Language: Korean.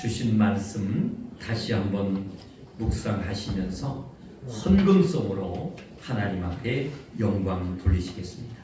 주신 말씀 다시 한번 묵상하시면서 헌금송으로 하나님 앞에 영광 돌리시겠습니다.